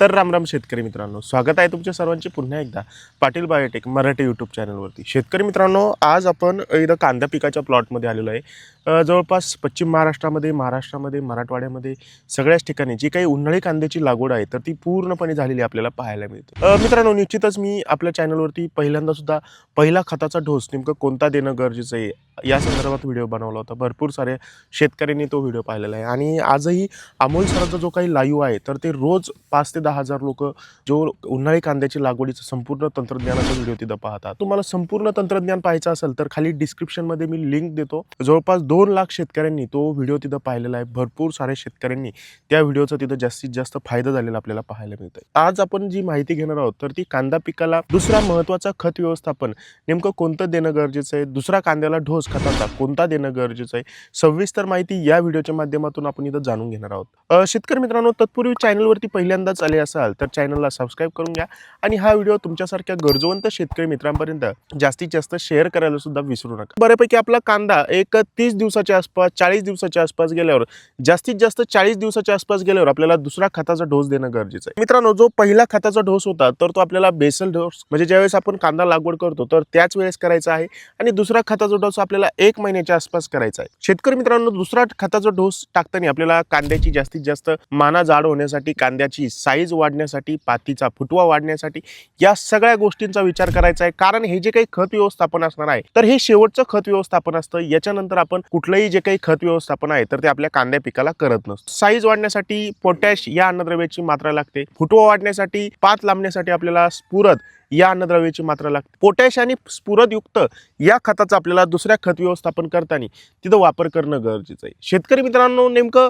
तर रामराम शेतकरी मित्रांनो स्वागत आहे तुमच्या सर्वांचे पुन्हा एकदा पाटील बायोटेक मराठी यूट्यूब चॅनलवरती शेतकरी मित्रांनो आज आपण इथं कांदा पिकाच्या प्लॉटमध्ये आलेलो आहे. जवळपास पश्चिम महाराष्ट्रामध्ये महाराष्ट्रामध्ये मराठवाड्यामध्ये सगळ्याच ठिकाणी जी काही उन्हाळी कांद्याची लागवड आहे तर ती पूर्णपणे झालेली आपल्याला पाहायला मिळते. मित्रांनो निश्चितच मी आपल्या चॅनलवरती पहिल्यांदासुद्धा पहिला खताचा ढोस नेमकं कोणता देणं गरजेचं आहे या संदर्भात व्हिडिओ बनवला होता. भरपूर सारे शेतकऱ्यांनी तो व्हिडिओ पाहिलेला आहे. आणि आजही अमोल सरांचा जो काही लाईव्ह आहे तर ते रोज पाच ते दहा हजार लोक जो उन्हाळी कांद्याची लागवडीचं संपूर्ण तंत्रज्ञानाचा व्हिडिओ तिथं पाहतात. तुम्हाला संपूर्ण तंत्रज्ञान पाहायचं असेल तर खाली डिस्क्रिप्शनमध्ये मी लिंक देतो. जवळपास दोन लाख शेतकऱ्यांनी तो व्हिडिओ तिथं पाहिलेला आहे. भरपूर सारे शेतकऱ्यांनी त्या व्हिडिओचा तिथं जास्तीत जास्त फायदा झालेला आपल्याला पाहायला मिळतोय. आज आपण जी माहिती घेणार आहोत तर ती कांदा पिकाला दुसरा महत्त्वाचा खत व्यवस्थापन. नेमकं कोणतं देणं गरजेचं आहे? दुसरा कांद्याला ढोस खताचा कोणता देणं गरजेचं आहे? सविस्तर माहिती या व्हिडिओच्या माध्यमातून आपण इथं जाणून घेणार आहोत. शेतकरी मित्रांनो तत्पूर्वी चॅनलवरती पहिल्यांदाच आले असाल तर चॅनलला सबस्क्राईब करून घ्या. आणि हा व्हिडिओ तुमच्यासारख्या गरजवंत शेतकरी मित्रांपर्यंत जास्तीत जास्त शेअर करायला सुद्धा विसरू नका. बऱ्यापैकी आपला कांदा एक तीस दिवसाच्या आसपास चाळीस दिवसाच्या आसपास गेल्यावर जास्तीत जास्त चाळीस दिवसाच्या आसपास गेल्यावर आपल्याला दुसरा खताचा डोस देणं गरजेचं आहे. मित्रांनो जो पहिला खताचा डोस होता तर तो आपल्याला बेसल डोस म्हणजे ज्यावेळेस आपण कांदा लागवड करतो तर त्याच वेळेस करायचा आहे. आणि दुसरा खताचा डोस आपल्याला एक महिन्याच्या आसपास करायचा आहे. शेतकरी मित्रांनो दुसरा खताचा डोस टाकताना आपल्याला कांद्याची जास्तीत जास्त माना जाड होण्यासाठी कांद्याची साईज वाढण्यासाठी पातीचा फुटवा वाढण्यासाठी या सगळ्या गोष्टींचा विचार करायचा आहे. कारण हे जे काही खत व्यवस्थापन असणार आहे तर हे शेवटचं खत व्यवस्थापन असतं. याच्यानंतर आपण कुठलंही जे काही खत व्यवस्थापन आहे तर ते आपल्या कांद्या पिकाला करत नसतं. साईज वाढण्यासाठी पोटॅश या अन्नद्रव्याची मात्रा लागते. फुटवा वाढण्यासाठी पात लांबण्यासाठी आपल्याला स्फुरद या अन्नद्रव्याची मात्रा लागते. पोटॅश आणि स्फुरदयुक्त या खताचा आपल्याला दुसऱ्या खत व्यवस्थापन करताना तिथं वापर करणं गरजेचं आहे. शेतकरी मित्रांनो नेमकं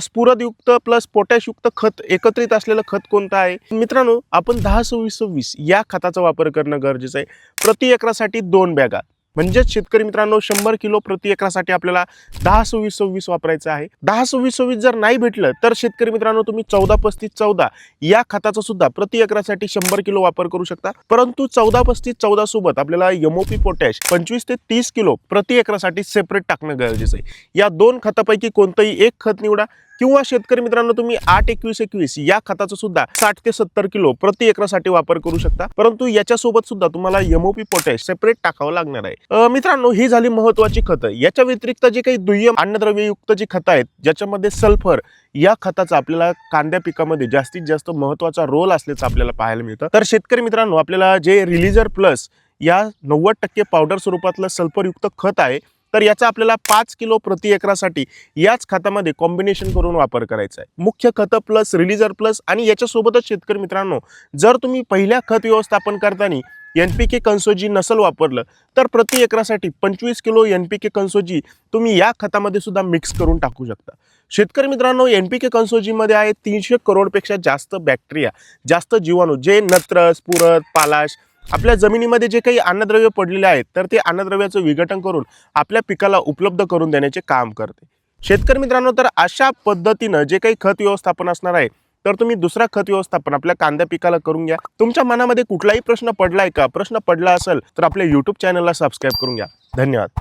स्फुरदयुक्त प्लस पोटॅशयुक्त खत एकत्रित असलेलं खत कोणतं आहे? मित्रांनो आपण दहा सव्वीस सव्वीस या खताचा वापर करणं गरजेचं आहे. प्रति एकरासाठी दोन बॅगा. म्हणजेच शेतकरी मित्रांनो शंभर किलो प्रति एकरासाठी आपल्याला दहा सव्वीस सव्वीस वापरायचं आहे. दहा सव्वीस सव्वीस जर नाही भेटलं तर शेतकरी मित्रांनो तुम्ही चौदा पस्तीस चौदा या खताचा सुद्धा प्रति एकरासाठी शंभर किलो वापर करू शकता. परंतु चौदा पस्तीस चौदा सोबत आपल्याला एमओपी पोटॅश पंचवीस ते तीस किलो प्रति एकरासाठी सेपरेट टाकणं गरजेचं आहे. या दोन खतापैकी कोणतंही एक खत निवडा किंवा शेतकरी मित्रांनो तुम्ही आठ एकवीस एकवीस या खताचा सुद्धा साठ ते सत्तर किलो प्रति एकरासाठी वापर करू शकता. परंतु याच्यासोबत सुद्धा तुम्हाला एमओपी पोटॅश सेपरेट टाकावं लागणार आहे. मित्रांनो ही झाली महत्वाची खतं. याच्या व्यतिरिक्त जे काही दुय्यम अन्नद्रव्ययुक्त जी खतं आहेत ज्याच्यामध्ये सल्फर या खताचा आपल्याला कांद्या पिकामध्ये जास्तीत जास्त महत्त्वाचा रोल असल्याचं आपल्याला पाहायला मिळतं. तर शेतकरी मित्रांनो आपल्याला जे रिलीजर प्लस या नव्वद टक्के पावडर स्वरूपातलं सल्फरयुक्त खत आहे तर याचा आपल्याला पाच किलो प्रति एकरासाठी याच खतामध्ये कॉम्बिनेशन करून वापर करायचा आहे. मुख्य खतं प्लस रिलीजर प्लस आणि याच्यासोबतच शेतकरी मित्रांनो जर तुम्ही पहिल्या खत व्यवस्थापन करताना एन पी के कन्सोजी नसल वापरलं तर प्रति एकरासाठी पंचवीस किलो एन पी के कन्सोजी तुम्ही या खतामध्ये सुद्धा मिक्स करून टाकू शकता. शेतकरी मित्रांनो एन पी के कन्सोजीमध्ये आहे तीनशे करोडपेक्षा जास्त बॅक्टेरिया जास्त जीवाणू जे नत्र स्फुरद पालाश आपल्या जमिनीमध्ये जे काही अन्नद्रव्य पडलेले आहेत तर ते अन्नद्रव्याचं विघटन करून आपल्या पिकाला उपलब्ध करून देण्याचे काम करते. शेतकरी मित्रांनो तर अशा पद्धतीनं जे काही खत व्यवस्थापन असणार आहे तर तुम्ही दुसरा खत व्यवस्थापन आपल्या कांद्या पिकाला करून घ्या. तुमच्या मनामध्ये कुठलाही प्रश्न पडलाय का? प्रश्न पडला असेल तर आपल्या युट्यूब चॅनलला सबस्क्राईब करून घ्या. धन्यवाद.